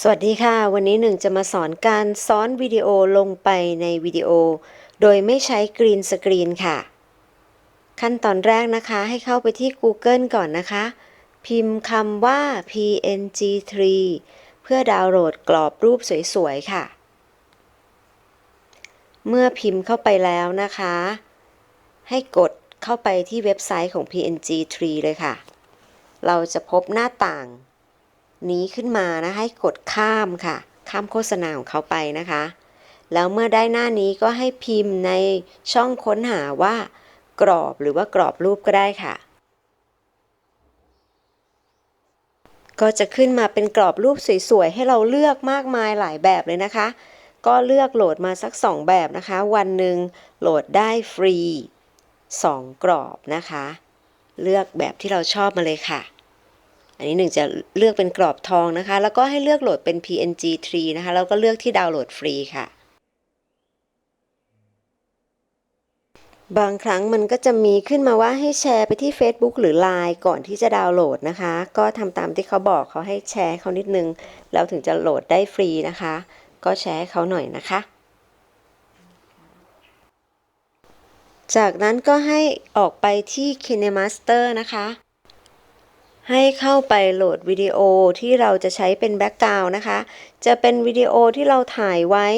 สวัสดีค่ะ วันนี้หนึ่งจะมาสอนการซ้อนวิดีโอลงไปในวิดีโอ โดยไม่ใช้กรีนสกรีนค่ะ ขั้นตอนแรกนะคะให้เข้าไปที่ Google ก่อนนะคะ พิมพ์คำว่า png3 เพื่อดาวน์โหลดกรอบรูปสวยๆ ค่ะ เมื่อพิมพ์เข้าไปแล้วนะคะ ให้กดเข้าไปที่เว็บไซต์ของ png3 เลยค่ะ เราจะพบหน้าต่าง นี้ขึ้นมานะให้กดข้ามค่ะ ข้ามโฆษณาของเขาไปนะคะ แล้วเมื่อได้หน้านี้ก็ให้พิมพ์ในช่องค้นหาว่า กรอบหรือว่ากรอบรูปก็ได้ค่ะ ก็จะขึ้นมาเป็นกรอบรูปสวยๆ ให้เราเลือกมากมายหลายแบบเลยนะคะ ก็เลือกโหลดมาสัก 2 แบบนะคะ วันหนึ่งโหลดได้ฟรี 2 กรอบนะคะ เลือกแบบที่เราชอบมาเลยค่ะ อันนี้หนึ่งจะเลือกเป็นกรอบทองนะคะ แล้วก็ให้เลือกโหลดเป็น PNG 3 นะคะ แล้วก็เลือกที่ดาวน์โหลดฟรีค่ะ บางครั้งมันก็จะมีขึ้นมาว่าให้แชร์ไปที่ Facebook หรือ Line ก่อนที่จะดาวน์โหลดนะคะ ก็ทำตามที่เขาบอกเขาให้แชร์เขานิดนึง แล้วถึงจะโหลดได้ฟรีนะคะ ก็แชร์ให้เขาหน่อยนะคะจากนั้นก็ให้ออกไปที่ KineMaster นะคะ ให้เข้าไปโหลดวิดีโอที่เราจะใช้เป็นแบ็กกราวน์นะคะ จะเป็นวิดีโอที่เราถ่ายไว้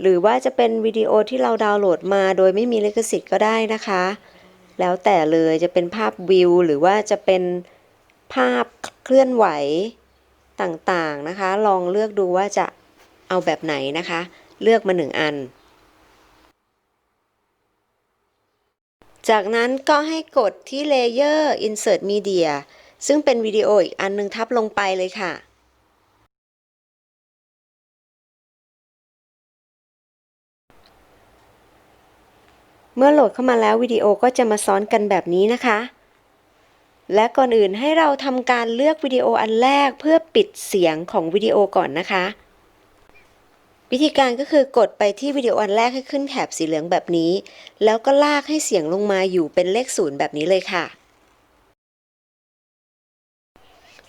หรือว่าจะเป็นวิดีโอที่เราดาวน์โหลดมาโดยไม่มีลิขสิทธิ์ก็ได้นะคะ แล้วแต่เลยจะเป็นภาพวิวหรือว่าจะเป็นภาพเคลื่อนไหวต่างๆนะคะ ลองเลือกดูว่าจะเอาแบบไหนนะคะ เลือกมาหนึ่งอัน จากนั้นก็ให้กดที่ Layer Insert Media ซึ่งเป็นวิดีโออีกอันหนึงทับลงไปเลยค่ะ เมื่อโหลดเข้ามาแล้ววิดีโอก็จะมาซ้อนกันแบบนี้นะคะ และก่อนอื่นให้เราทำการเลือกวิดีโออันแรกเพื่อปิดเสียงของวิดีโอก่อนนะคะ วิธีการก็คือกดไปที่วิดีโออันแรกให้ขึ้นแถบสีเหลืองแบบนี้ แล้วก็ลากให้เสียงลงมาอยู่เป็นเลขศูนย์แบบนี้เลยค่ะ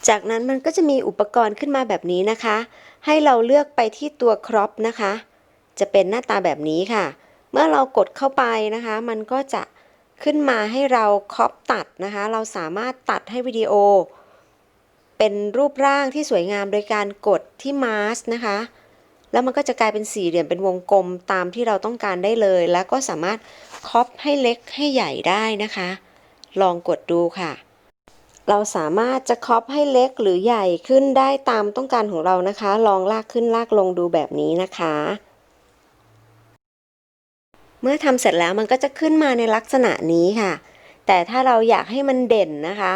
จากนั้นมันก็จะมีอุปกรณ์ขึ้นมาแบบนี้นะคะ ให้เราเลือกไปที่ตัวครอปนะคะ จะเป็นหน้าตาแบบนี้ค่ะ เมื่อเรากดเข้าไปนะคะ มันก็จะขึ้นมาให้เราครอปตัดนะคะ เราสามารถตัดให้วิดีโอ เป็นรูปร่างที่สวยงามโดยการกดที่มาสนะคะ แล้วมันก็จะกลายเป็นสี่เหลี่ยมเป็นวงกลมตามที่เราต้องการได้เลย แล้วก็สามารถครอปให้เล็กให้ใหญ่ได้นะคะ ลองกดดูค่ะ เราสามารถจะครอปให้เล็กหรือใหญ่ขึ้นได้ตามต้องการของเรานะคะ ลองลากขึ้นลากลงดูแบบนี้นะคะ เมื่อทำเสร็จแล้วมันก็จะขึ้นมาในลักษณะนี้ค่ะ แต่ถ้าเราอยากให้มันเด่นนะคะ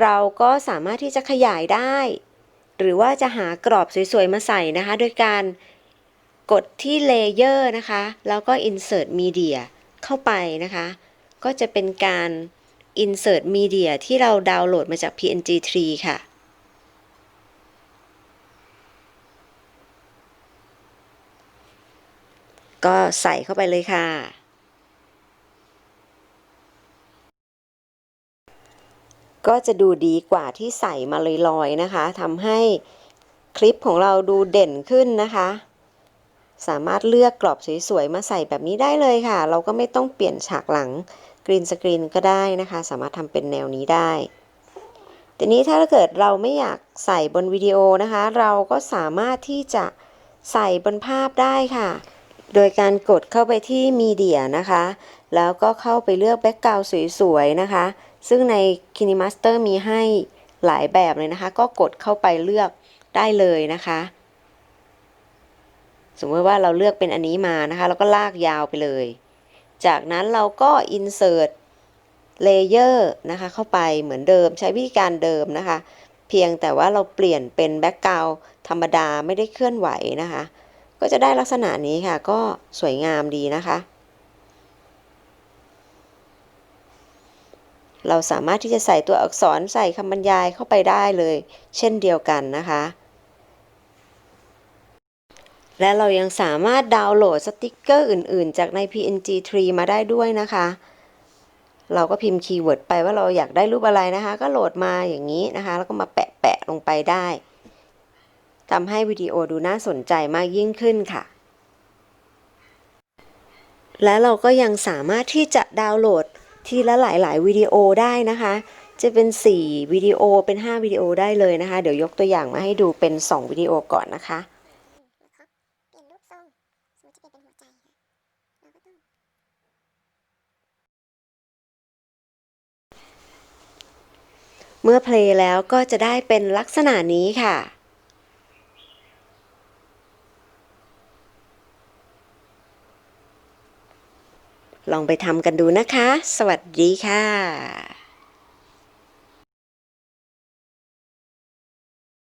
เราก็สามารถที่จะขยายได้ หรือว่าจะหากรอบสวยๆ มาใส่นะคะ โดยการกดที่ Layer นะคะ แล้วก็ Insert Media เข้าไปนะคะ ก็จะเป็นการ Insert Media ที่เราดาวน์โหลดมาจาก PNG 3ค่ะก็ใส่เข้าไปเลยค่ะ ก็จะดูดีกว่าที่ใส่มาลอยๆนะคะทำให้คลิปของเราดูเด่นขึ้นนะคะ สามารถเลือกกรอบสวยๆมาใส่แบบนี้ได้เลยค่ะ เราก็ไม่ต้องเปลี่ยนฉากหลังกรีนสกรีนก็ได้นะคะ สามารถทำเป็นแนวนี้ได้ทีนี้ถ้าเกิดเราไม่อยากใส่บนวิดีโอนะคะ เราก็สามารถที่จะใส่บนภาพได้ค่ะ โดยการกดเข้าไปที่มีเดียนะคะ แล้วก็เข้าไปเลือกแบ็กกราวด์สวยๆนะคะ ซึ่งใน KineMaster มีให้หลายแบบเลยนะคะ ก็กดเข้าไปเลือกได้เลยนะคะ สมมติว่าเราเลือกเป็นอันนี้มานะคะ แล้วก็ลากยาวไปเลย จากนั้นเราก็ insert layer นะคะ เข้าไปเหมือนเดิมใช้วิธีการเดิมนะคะ เพียงแต่ว่าเราเปลี่ยนเป็นแบ็กกราวด์ธรรมดาไม่ได้เคลื่อนไหวนะคะ ก็จะได้ลักษณะนี้ค่ะ ก็สวยงามดีนะคะ เราสามารถที่จะใส่ตัวอักษรใส่คำบรรยายเข้าไปได้เลย เช่นเดียวกันนะคะ และเรายังสามารถดาวน์โหลดสติกเกอร์อื่น ๆ จากใน PNG 3มาได้ด้วยนะคะ เราก็พิมพ์คีย์เวิร์ดไปว่าเราอยากได้รูปอะไรนะคะ ก็โหลดมาอย่างนี้นะคะ แล้วก็มาแปะ ๆ ลงไปได้ทำให้วิดีโอดูน่าสนใจมากยิ่งขึ้นค่ะ และเราก็ยังสามารถที่จะดาวน์โหลด ทีละหลาย ๆ วิดีโอได้นะคะ จะเป็น 4 วิดีโอเป็น 5 วิดีโอได้เลยนะคะ เดี๋ยวยกตัวอย่างมาให้ดูเป็น 2 วิดีโอก่อนนะคะเปลี่ยนรูปทรงสมมติจะเปลี่ยนเป็นหัวใจค่ะเราก็ต้องเมื่อเพลย์แล้วก็จะได้เป็นลักษณะนี้ค่ะ ลองไปทำกันดูนะคะ สวัสดีค่ะ